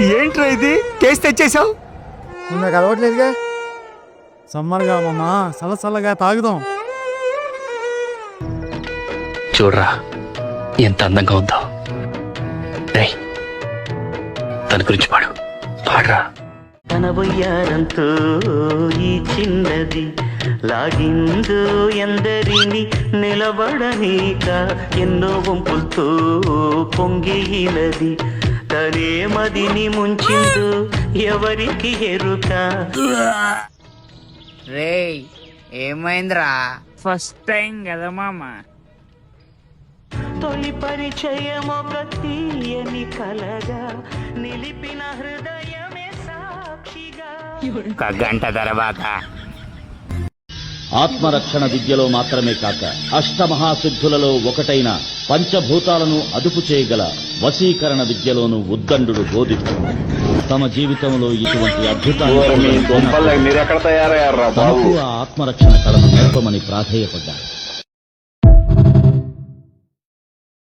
ఏంట్రా ఇది? కేసు తెచ్చేసావు? నాకు అలవాట్లేదుగా. సమ్మర్గా మామ చల్లగా తాగుదాం. చూడరా ఎంత అందంగా ఉందో. రేయ్ తన గురించి పాడు. పాడరా. తన బొయ్యారంతో ఈ చిన్నది లాగిందో ఎందరిని నిలబడనీక ఎన్నో వంపులతో పొంగినది తనే మదిని ముంచిందో ఎవరికి ఎరుక? రేయ్ ఏమైందిరా? ఫస్ట్ టైం కదా మామ? తొలి పరిచయం ఒక తీయని కలగా నిలిపిన హృదయమే సాక్షిగా. ఒక గంట తర్వాత. ఆత్మరక్షణ విద్యలో మాత్రమే కాక అష్టమహాసిద్ధులలో ఒకటైన పంచభూతాలను అదుపు చేయగల వశీకరణ విద్యలోనూ ఉద్దండు బోధిస్తున్నాడు తమ జీవితంలో ఇటువంటి అద్భుతాన్ని తనకు ఆ ఆత్మరక్షణ కళను నేర్పమని ప్రాధేయపడ్డాడు